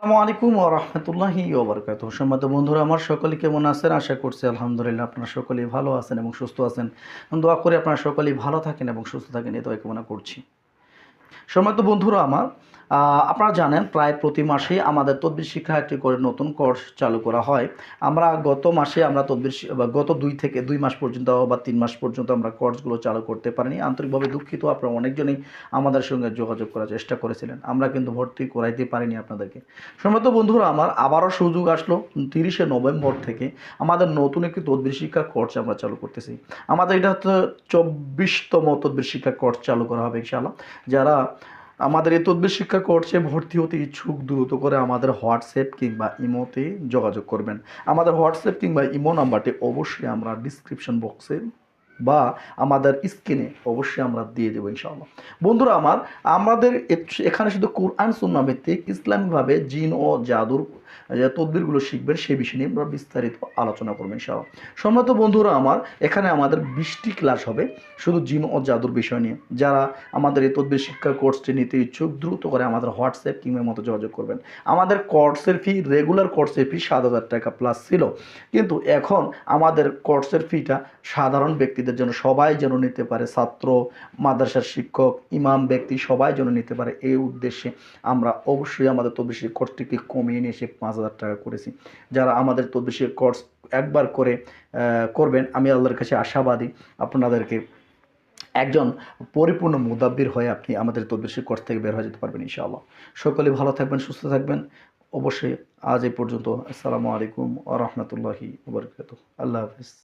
আসসালামু আলাইকুম ও রহমতুল্লাহি ওবরকাত সম্মানিত বন্ধুরা, আমার সকলে কেমন আছেন? আশা করছি আলহামদুলিল্লাহ আপনারা সকলেই ভালো আছেন এবং সুস্থ আছেন। দোয়া করে আপনারা সকলেই ভালো থাকেন এবং সুস্থ থাকেন, এই দোয়া কামনা করছি। সম্মানিত বন্ধুরা, আমার আপনারা জানেন, প্রায় প্রতি মাসেই আমাদের তদ্বির শিক্ষা একটি করে নতুন কোর্স চালু করা হয়। আমরা গত মাসে আমরা তদ্বির গত দুই থেকে দুই মাস পর্যন্ত বা তিন মাস পর্যন্ত আমরা কোর্সগুলো চালু করতে পারিনি। আন্তরিকভাবে দুঃখিত, আপনারা অনেকজনই আমাদের সঙ্গে যোগাযোগ করার চেষ্টা করেছিলেন। আমরা কিন্তু ভর্তি করাইতে পারিনি আপনাদেরকে। সম্মত বন্ধুরা, আমার আবারও সুযোগ আসলো তিরিশে নভেম্বর থেকে আমাদের নতুন একটি তদ্বির শিক্ষা কোর্স আমরা চালু করতেছি। আমাদের এটা হচ্ছে চব্বিশতম তদ্বির শিক্ষা কোর্স চালু করা হবে ইনশাআল্লাহ। যারা আমাদের এই তদ্বির শিক্ষা কোর্সে ভর্তি হতে ইচ্ছুক দ্রুত করে আমাদের হোয়াটসঅ্যাপ কিংবা ইমোতে যোগাযোগ করবেন। আমাদের হোয়াটসঅ্যাপ কিংবা ইমো নাম্বারটি অবশ্যই আমরা ডিসক্রিপশন বক্সে বা আমাদের স্ক্রিনে অবশ্যই আমরা দিয়ে দেবো ইনশাআল্লাহ। বন্ধুরা আমার, আমাদের এখানে শুধু কোরআন সুন্না ভিত্তিক ইসলামিকভাবে জিন ও জাদুর তদবিরগুলো শিখবেন সেই বিষয় নিয়ে আমরা বিস্তারিত আলোচনা করব ইনশাআল্লাহ। সম্মত বন্ধুরা আমার, এখানে আমাদের বিশটি ক্লাস হবে শুধু জিন ও জাদুর বিষয় নিয়ে। যারা আমাদের এই তদবির শিক্ষা কোর্সটি নিতে ইচ্ছুক, দ্রুত করে আমাদের হোয়াটসঅ্যাপ কিংবা মতো যোগাযোগ করবেন। আমাদের কোর্সের ফি, রেগুলার কোর্সের ফি সাত হাজার টাকা প্লাস ছিল। কিন্তু এখন আমাদের কোর্সের ফিটা সাধারণ ব্যক্তিদের জন্য সবাই যেন নিতে পারে, ছাত্র, মাদ্রাসার শিক্ষক, ইমাম, ব্যক্তি সবাই যেন নিতে পারে। এই উদ্দেশ্যে আমরা অবশ্যই আমাদের তদ্বিষের কোর্সটিকে কমিয়ে নিয়ে এসে পাঁচ হাজার টাকা করেছি। যারা আমাদের তদ্বিষের কোর্স একবার করে করবেন, আমি আল্লাহর কাছে আশাবাদী আপনাদেরকে একজন পরিপূর্ণ মুদাব্বির হয়ে আপনি আমাদের তদ্বিষের কোর্স থেকে বের হয়ে যেতে পারবেন, ইনশাআল্লাহ। সকলে ভালো থাকবেন, সুস্থ থাকবেন। অবশ্যই আজ এই পর্যন্ত। আসসালামু আলাইকুম আ রহমতুল্লাহি আল্লাহ হাফিজ।